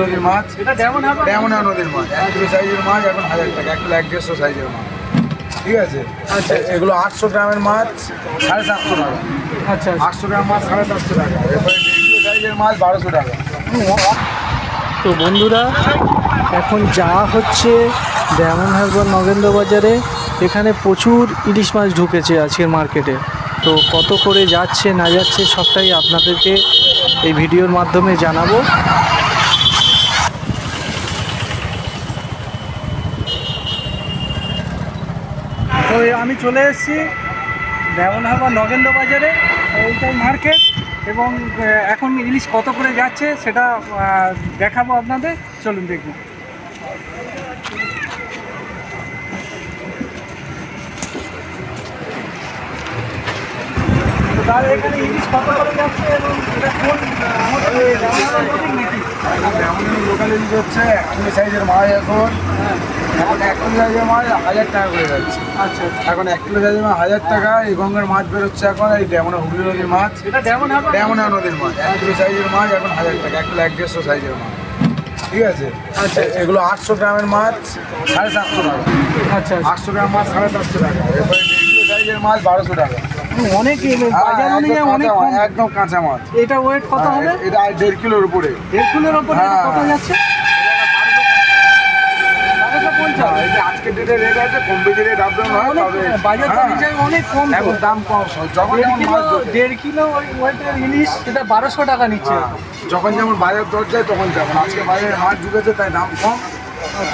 নদীর মাছ। এটা ডেমন নদীর মাছ। এক কিলো সাইজের মাছ এখন হাজার টাকা এক কিলো এক দেড়শো সাইজের মাছ। ঠিক আছে? আচ্ছা। এগুলো আটশো গ্রামের মাছ সাড়ে সাতশো টাকা। আচ্ছা আটশো গ্রাম মাছ সাড়ে সাতশো টাকা। এরপরে সাইজের মাছ বারোশো টাকা। তো বন্ধুরা এখন যা হচ্ছে ডায়মন্ড হারবার নগেন্দ্র বাজারে। এখানে প্রচুর ইলিশ মাছ ঢুকেছে আজকের মার্কেটে। তো কত করে যাচ্ছে না যাচ্ছে সবটাই আপনাদেরকে এই ভিডিওর মাধ্যমে জানাব তো এই আমি চলে এসেছি হারবার নগেন্দ্র বাজারে এইটাই মার্কেট, এবং এখন ইলিশ কত করে যাচ্ছে সেটা দেখাবো আপনাদের। চলুন দেখুন এখানে ইলিশ কত করে যাচ্ছে এবং লোকাল ইলিশ হচ্ছে এক সাইজের মাছ এখন। এখন এক কিলো সাইজের মাছ হাজার টাকা করে যাচ্ছে। আচ্ছা এখন এক কিলো সাইজের মাছ হাজার টাকা এই গঙ্গার মাছ বেরোচ্ছে এখন এই ডেমনা হুগলি নদীর মাছ। ডেমনা নদীর মাছ? এক কিলো সাইজের মাছ এখন হাজার টাকা এক কিলো এক দেড়শো সাইজের মাছ। ঠিক আছে? আচ্ছা। এগুলো আটশো গ্রামের মাছ সাড়ে সাতশো টাকা। আচ্ছা আচ্ছা। আটশো গ্রাম মাছ সাড়ে সাতশো টাকা। এরপরে কিলো সাইজের মাছ বারোশো টাকা। অনেক বাজার হ্যাঁ, অনুযায়ী অনেক একদম কাঁচা মাছ এটা ওয়েট কত হ্যাঁ, হবে? এটা দেড় কিলোর উপরে। দেড় কিলোর এটা হ্যাঁ। কত যাচ্ছে? আজকের ডেটে রেট আছে কম বেশি রেট আপ ডাউন হয় অনেক তবে বাজার অনুযায়ী অনেক কম এখন দাম কম যখন দেড় কিলো দেড় কিলো ওয়েটের ইলিশ এটা বারোশো টাকা নিচ্ছে। যখন যেমন বাজার দর যায় তখন যেমন আজকে বাজারে মাছ ঢুকেছে তাই দাম কম।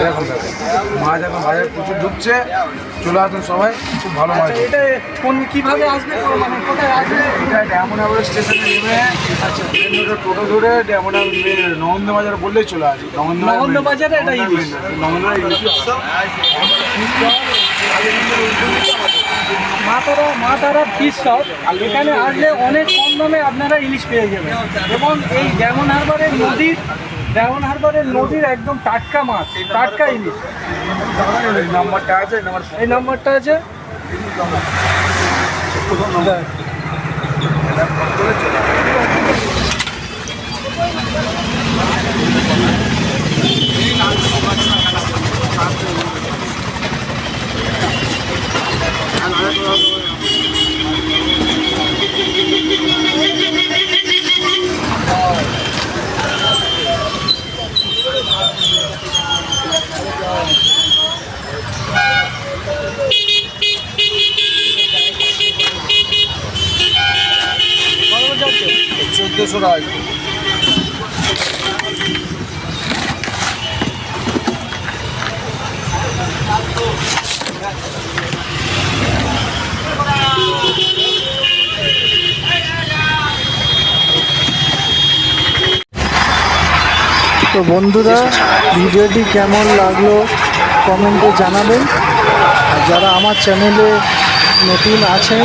এরকম ব্যাপার। মাছ এখন বাজারে প্রচুর ঢুকছে। চলে আসুন সবাই খুব ভালো মাছ আচ্ছা, এটা কোন কীভাবে আসবে? মানে কোথায় আসবে? এটা ডেমোনাগর স্টেশনে নেমে আচ্ছা টোটো ধরে ডেমোনা নগন্দ বাজার বললেই চলে আসে নগেন্দ্র বাজারে এটা ইলিশ। নগন্দ ইলিশ মা তারা মা তারা ফিশ শপ এখানে আসলে অনেক কম দামে আপনারা ইলিশ পেয়ে যাবেন। এবং এই ডায়মন্ড হারবারের নদীর ডায়মন্ড হারবারের নদীর একদম টাটকা মাছ টাটকা ইলিশ। নাম্বারটা আছে এই নম্বরটা আছে? কত করে যাচ্ছে চোদ্দোশো টাকা তো বন্ধুরা ভিডিওটি কেমন লাগল কমেন্টে জানাবেন। যারা আমার চ্যানেলে নতুন আছেন